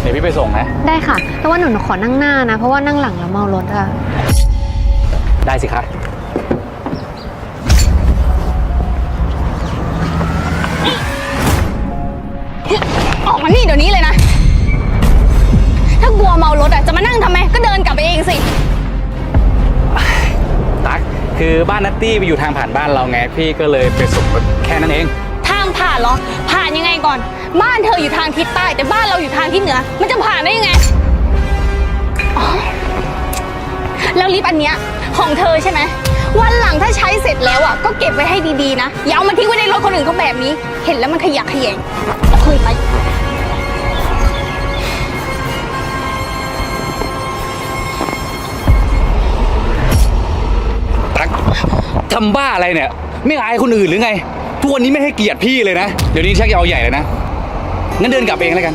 เดี๋ยวพี่ไปส่งนะ ได้ค่ะ แต่ว่าหนูขอนั่งหน้านะ เพราะว่านั่งหลังแล้วเมารถอะได้สิคะออกมานี่เดี๋ยวนี้เลยนะ ถ้ากลัวเมารถอะจะมานั่งทำไม ก็เดินกลับไปเองสิ ตั๊กคือบ้านนัตตี้ไปอยู่ทางผ่านบ้านเราไง พี่ก็เลยไปส่งแค่นั้นเองทางผ่านเหรอ ผ่านยังไงก่อน บ้านเธออยู่ทางทิศใต้ แต่บ้านเราอยู่ทางทิศเหนือ มันจะผ่านได้ยังไงอ๋อแล้วลิฟต์อันเนี้ยของเธอใช่ไหม วันหลังถ้าใช้เสร็จแล้วอะก็เก็บไว้ให้ดีๆนะ อย่าเอามาทิ้งไว้ในรถคนอื่นเขาแบบนี้ เห็นแล้วมันขยะแขยงเอาคืนไป ตักทำบ้าอะไรเนี่ย ไม่อายคนอื่นหรือไง ทุกวันนี้ไม่ให้เกียรติพี่เลยนะ เดี๋ยวนี้ชักจะเอาใหญ่เลยนะ งั้นเดินกลับเองแล้วกัน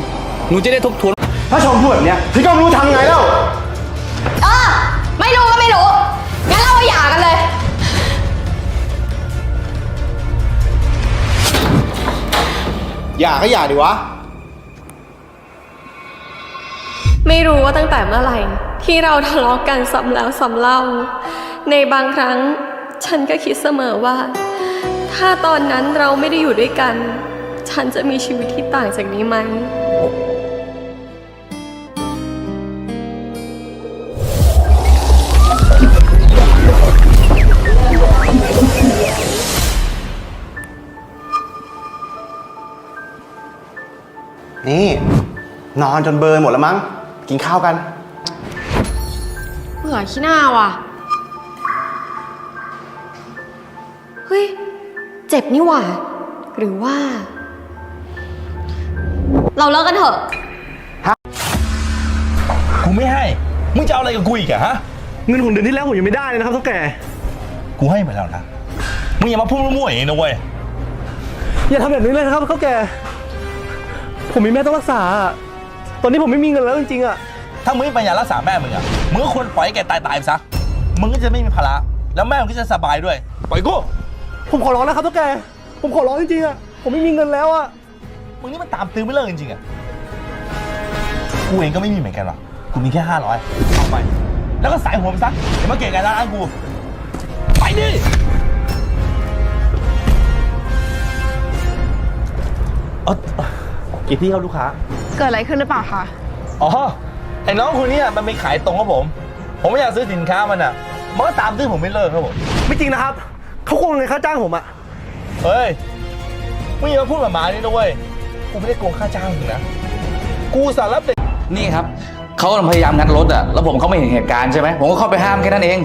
หนูจะได้ทบทวน ถ้าชมพูดแบบเนี้ยพี่ก็ไม่รู้ทำไงแล้ว เออ ไม่รู้ก็ไม่รู้ งั้นเราหย่ากันเลย อย่าก็อย่าดิวะ ไม่รู้ว่าตั้งแต่เมื่อไหร่ ที่เราทะเลาะกันซ้ำแล้วซ้ำเล่า ในบางครั้ง ฉันก็คิดเสมอว่า ถ้าตอนนั้นเราไม่ได้อยู่ด้วยกัน ฉันจะมีชีวิตที่ต่างจากนี้ไหม นี่ นอนจนเบิร์นหมดแล้วมั้ง กินข้าวกัน เบื่อขี้หน้าว่ะ เจ็บนี่หว่า หรือว่า เราเลิกกันเถอะ กูไม่ให้ มึงจะเอาอะไรกับกูอีกอะฮะ เงินของเดือนที่แล้วผมยังไม่ได้เลยนะครับเท่าแก่กูให้ไปแล้วนะ มึงอย่ามาพูดมั่วๆอย่างนี้นะเว้ย อย่าทำแบบนี้เลยนะครับเท่าแก่ ผมมีแม่ต้องรักษา ตอนนี้ผมไม่มีเงินแล้วจริงๆอะถ้ามึงไม่ปัญญารักษาแม่มึงอะมึงก็ควรปล่อยให้แกตายตายๆไปซะ มึงก็จะไม่มีภาระ แล้วแม่มึงก็จะสบายด้วย ปล่อยกู ผมขอร้องนะครับเท่าแก่ผมขอร้องจริงๆอะผมไม่มีเงินแล้วอะมึงนี่มันตามตื้อไม่เลิกจริงๆอะกูเองก็ไม่มีเหมือนกันหรอก กูมีแค่ห้าร้อยเอาไป แล้วก็สายหัวไปซะอย่ามาเกะกันร้านกู ไปดิเออกี่ที่ครับลูกค้า เกิดอะไรขึ้นหรือเปล่าคะ อ๋อ ไอ้น้องคนเนี้ยมันไปขายตรงครับผม ผมไม่อยากซื้อสินค้ามันอะ มันก็ตามตื้อผมไม่เลิกครับผม ไม่จริงนะครับ เขาโกงเงินค่าจ้างผมอะเฮ้ยมึงอย่ามาพูดแบบหมานี่นะเว้ยกูไม่ได้โกงค่าจ้างมึงนะ กูสารรับเด็กนี่ครับ เขากำลังพยายามงัดรถอะแล้วผมเขาไม่เห็นเหตุการณ์ใช่ไหม ผมก็เข้าไปห้ามแค่นั้นเอง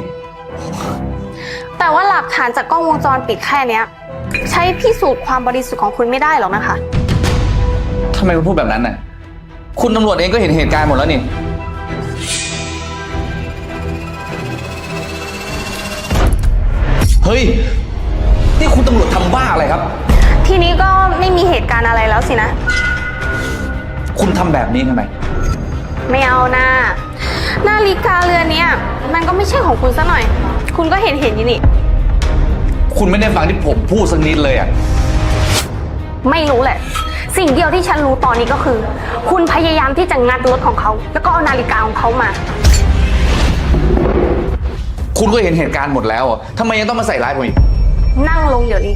แต่ว่าหลักฐานจากกล้องวงจรปิดแค่เนี้ย ใช้พิสูจน์ความบริสุทธิ์ของคุณไม่ได้หรอกนะคะ ทำไมคุณพูดแบบนั้นน่ะ คุณตำรวจเองก็เห็นเหตุการณ์หมดแล้วนี่ ฮ้ย นี่คุณตำรวจทำบ้าอะไรครับ ทีนี้ก็ไม่มีเหตุการณ์อะไรแล้วสินะ คุณทำแบบนี้ทำไม ไม่เอานะนาฬิกาเรือนเนี้ยมันก็ไม่ใช่ของคุณซะหน่อย คุณก็เห็นเห็นอยู่นี่ คุณไม่ได้ฟังที่ผมพูดสักนิดเลยอะไม่รู้แหละ สิ่งเดียวที่ฉันรู้ตอนนี้ก็คือ คุณพยายามที่จะงัดรถของเขา แล้วก็เอานาฬิกาของเขามา คุณก็เห็นเหตุการณ์หมดแล้วอะทำไมยังต้องมาใส่ร้ายผมอีก นั่งลงเดี๋ยวนี้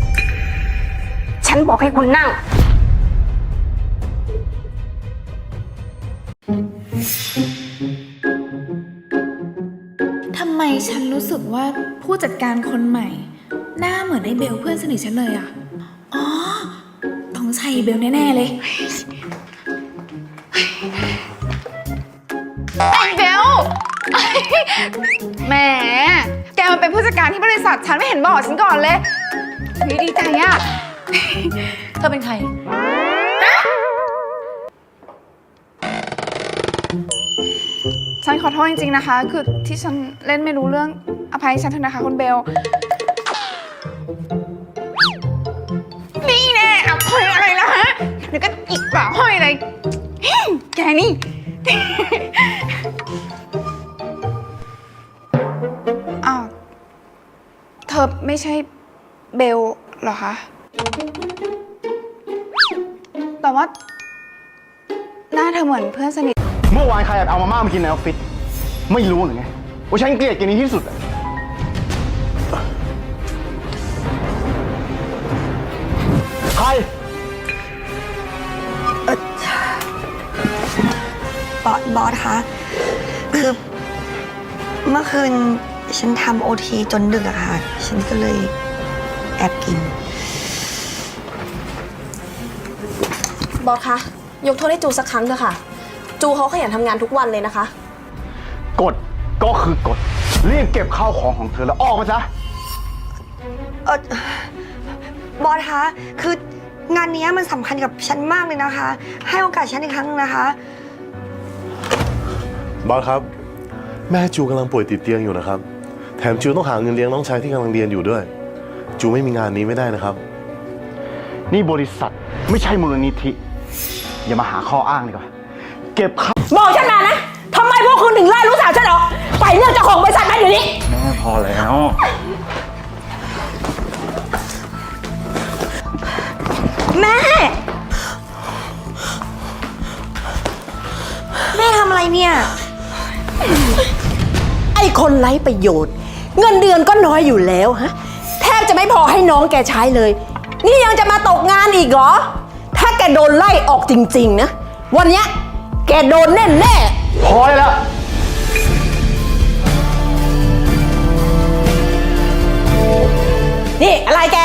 ฉันบอกให้คุณนั่ง ทำไมฉันรู้สึกว่าผู้จัดการคนใหม่ หน้าเหมือนไอ้เบลเพื่อนสนิทฉันเลยอะ อ๋อต้องใช่เบลแน่ ๆ เลย ไอ้เบล แหม แกมาเป็นผู้จัดการที่บริษัทฉันไม่เห็นบอกฉันก่อนเลยเฮ้ยดีใจอะเธอเป็นใคร ฉันขอโทษจริงๆนะคะ คือที่ฉันเล่นไม่รู้เรื่องอภัยฉันเถอะนะคะคุณเบล นี่แน่อภัยอะไรนะฮะเดี๋ยวก็อีกเปล่าห้อยเลยเฮ้ยแกนี่ อ้าว เธอไม่ใช่เบลเหรอคะ แต่ว่า หน้าเธอเหมือนเพื่อนสนิท เมื่อวานใครแอบเอามาม่ามากินในออฟฟิศไม่รู้หรือไงว่าฉันเกลียดกินนี้ที่สุดอะใครบอสบอสคะ คือ เมื่อคืนฉันทำโอทีจนดึกอะค่ะ ฉันก็เลยแอบกิน บอสคะยกโทษให้จูสักครั้งเถอะค่ะ จูเขาขยันทำงานทุกวันเลยนะคะ กฎก็คือกฎรีบเก็บข้าวของของเธอแล้วออกมาซะ เออบอสคะคืองานเนี้ยมันสำคัญกับฉันมากเลยนะคะ ให้โอกาสฉันอีกครั้งหนึงนะคะ บอสครับ แม่จูกำลังป่วยติดเตียงอยู่นะครับ แถมจูต้องหาเงินเลี้ยงน้องชายที่กำลังเรียนอยู่ด้วย จูไม่มีงานนี้ไม่ได้นะครับ นี่บริษัทไม่ใช่มูลนิธิ อย่ามาหาข้ออ้างดีกว่า เก็บข้าวบอกฉันมานะทำไมพวกคุณถึงไล่ลูกสาวฉันออก ไปเรื่องเจ้าของบริษัทนั้นอยู่นี้ แม่พอแล้ว แม่ แม่ทำอะไรเนี่ยไอ้คนไร้ประโยชน์ เงินเดือนก็น้อยอยู่แล้วฮะแทบจะไม่พอให้น้องแกใช้เลย นี่ยังจะมาตกงานอีกเหรอ ถ้าแกโดนไล่ออกจริงๆนะ วันเนี้ยแกโดนแน่แน่พอได้แล้ว ๆนี่อะไรแก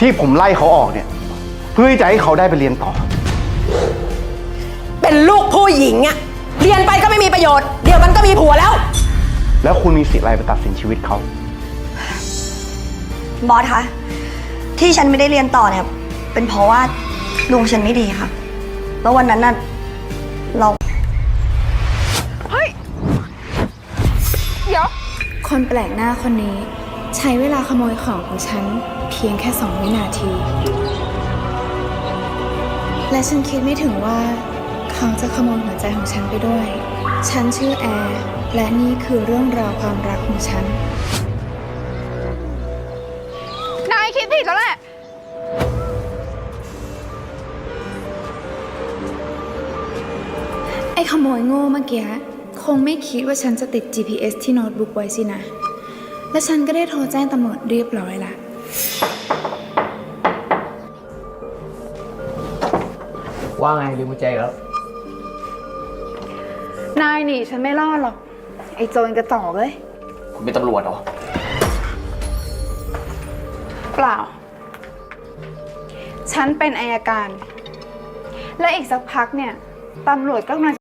ที่ผมไล่เขาออกเนี่ย เพื่อที่จะให้เขาได้ไปเรียนต่อ เป็นลูกผู้หญิงอะเรียนไปก็ไม่มีประโยชน์ เดี๋ยวมันก็มีผัวแล้ว แล้วคุณมีสิทธิ์อะไรไปตัดสินชีวิตเขา บอสคะที่ฉันไม่ได้เรียนต่อเนี่ย เป็นเพราะว่าลุงฉันไม่ดีค่ะ แล้ววันนั้นน่ะเราเดี๋ยว คนแปลกหน้าคนนี้ ใช้เวลาขโมยของของฉัน เพียงแค่สองวินาที และฉันคิดไม่ถึงว่า เขาจะขโมยหัวใจของฉันไปด้วย ฉันชื่อแอร์ และนี่คือเรื่องราวความรักของฉัน นายคิดผิดแล้วแหละ ไอ้ขโมยโง่เมื่อกี้คงไม่คิดว่าฉันจะติด GPS ที่โน้ตบุ๊กไว้สินะ และฉันก็ได้โทรแจ้งตำรวจเรียบร้อยละว่าไงลืมกุญแจแล้ว นายหนีฉันไม่รอดหรอก ไอ้โจรกระจอกเลยคุณเป็นตำรวจเหรอ เปล่า ฉันเป็นอายการ และอีกสักพักเนี่ยตำรวจก็กำลัง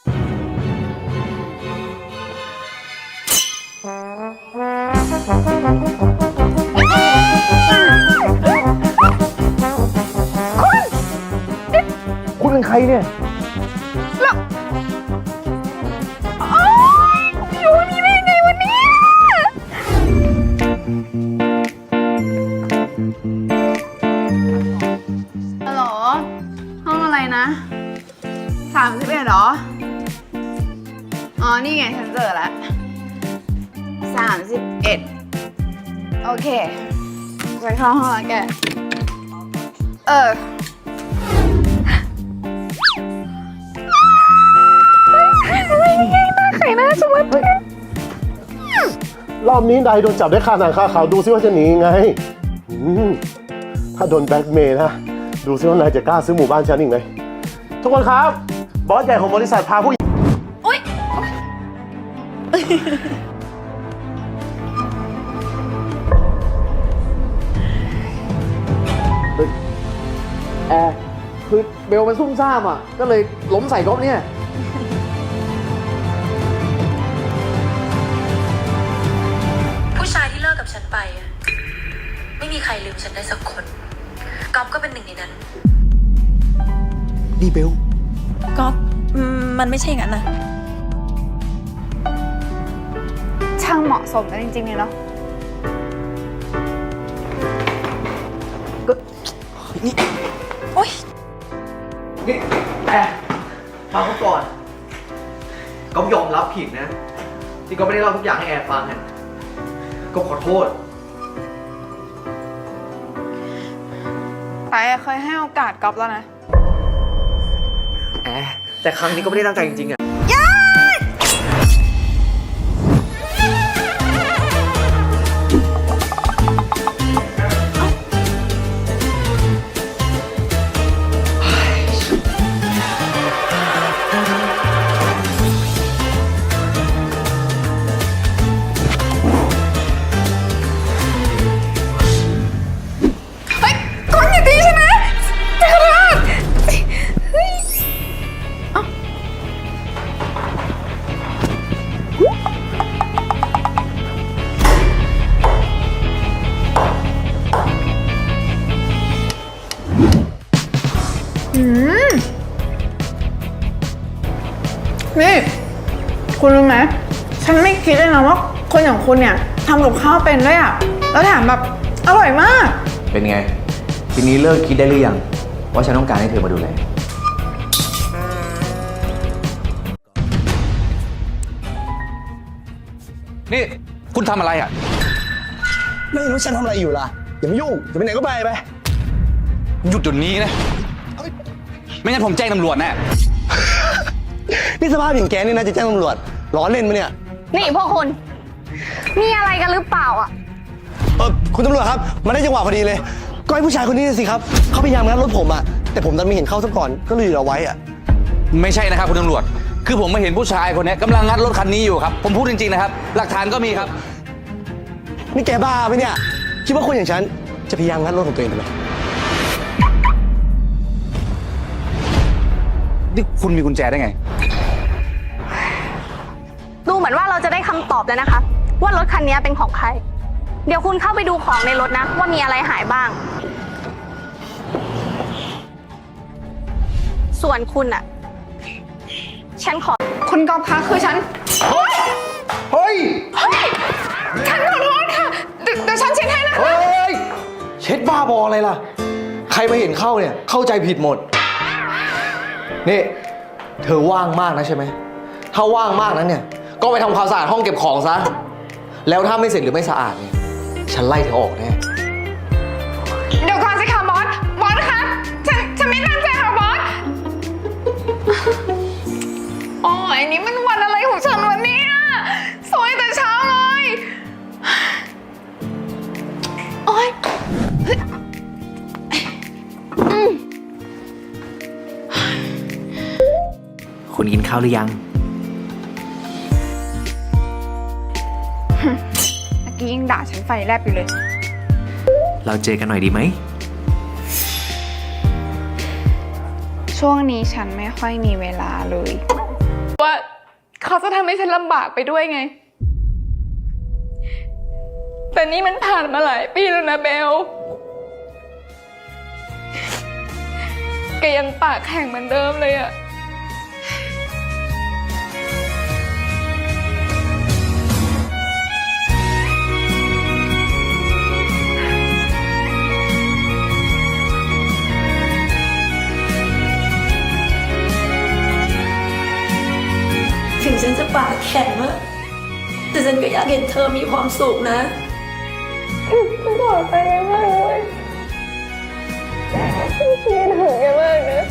คุณเป็นใครเนี่ยอยู่ เข้าห้องแล้วแก เออรอบนี้ไดโดนจับได้คาหนังคาเขาดูซิว่าจะหนียังไงอืมถ้าโดนแบล็กเมย์นะ ดูซิว่านายจะกล้าซื้อหมู่บ้านฉันอีกไหมทุกคนครับ บอสใหญ่ของบริษัทพาผู้หญิง คือเบลมันซุ่มซ่ามอะ ก็เลยล้มใส่ก๊อฟเนี่ย ผู้ชายที่เลิกกับฉันไปอะไม่มีใครลืมฉันได้สักคนก๊อฟก็เป็นหนึ่งในนั้น นี่เบล ก๊อฟมันไม่ใช่อย่างนั้นนะ ช่างเหมาะสมกันจริงๆเลยเนาะ นี่ แอร์ฟังเขาก่อนก็ยอมรับผิดนะ ที่ก็ไม่ได้เล่าทุกอย่างให้แอร์ฟังอะก็ขอโทษแต่เคยให้โอกาสก๊อฟแล้วนะ แอร์ใจแต่ครั้งนี้ก็ไม่ได้ตั้งใจจริงๆอะ คุณรู้ไหมฉันไม่คิดเลยนะว่าคนอย่างคุณเนี่ยทำกับข้าวเป็นด้วยอะแล้วแถมแบบอร่อยมาก เป็นไง ทีนี้เลิกคิดได้หรือยัง ว่าฉันต้องการให้เธอมาดูแล นี่คุณทำอะไรอะ ไม่รู้ฉันทำอะไรอยู่ล่ะ อย่ามายุ่งจะไปไหนก็ไปไป หยุดเดี๋ยวนี้นะ ไม่งั้นผมแจ้งตำรวจแน่ นี่สภาพอย่างแกนี่นะจะแจ้งตำรวจล้อเล่นมาเนี่ย นี่พวกคุณ มีอะไรกันหรือเปล่าอะ เออคุณตำรวจครับมาได้จังหวะพอดีเลยก็ไอ้ผู้ชายคนนี้สิครับเขาพยายามงัดรถผมอะแต่ผมดันไม่เห็นเข้าซะก่อนก็เลยหยุดเอาไว้อะไม่ใช่นะครับคุณตำรวจ คือผมมาเห็นผู้ชายคนเนี้ยกำลังงัดรถคันนี้อยู่ครับ ผมพูดจริงๆนะครับ หลักฐานก็มีครับ นี่แกบ้าไหมเนี่ย คิดว่าคนอย่างฉันจะพยายามงัดรถของตัวเองทำไมนี่คุณมีกุญแจได้ไงดูเห มือนว่าเราจะได้คำตอบแล้วนะคะ ว่ารถคันนี้เป็นของใคร เดี๋ยวคุณเข้าไปดูของในรถนะ ว่ามีอะไรหายบ้าง ส่วนคุณอะฉันขอ คุณกอบคะคือฉัน เฮ้ย เฮ้ย ฉันขอโทษค่ะเดี๋ยวเดี๋ยวฉันเช็ดให้นะคะ เฮ้ย เช็ดบ้าบออะไรล่ะ ใครมาเห็นเข้าเนี่ย เข้าใจผิดหมด นี่ เธอว่างมากนะใช่ไหม ถ้าว่างมากนั้นเนี่ย ก็ไปทำความสะอาดห้องเก็บของซะ แล้วถ้าไม่เสร็จหรือไม่สะอาดเนี่ยฉันไล่เธอออกแน่ เดี๋ยวก่อนสิคะบอส บอสคะ ฉัน ฉันไม่ตั้งใจค่ะบอสอ๋ออันนี้มันวันอะไรของฉันวันนี้สวยแต่เช้าเลย โอ๊ยเฮ้ยอืมคุณกินข้าวหรือยัง กี้ยังด่าฉันไฟแลบอยู่เลย เราเจอกันหน่อยดีไหม ช่วงนี้ฉันไม่ค่อยมีเวลาเลย ว่าเขาจะทำให้ฉันลำบากไปด้วยไง แต่นี่มันผ่านมาหลายปีแล้วนะเบลแกยังปากแข็งเหมือนเดิมเลยอะ ฉันจะปากแข็งอะแต่ฉันก็อยากเห็นเธอมีความสุขนะฉันขอไปมากเลยฉันถึงแกมากนะ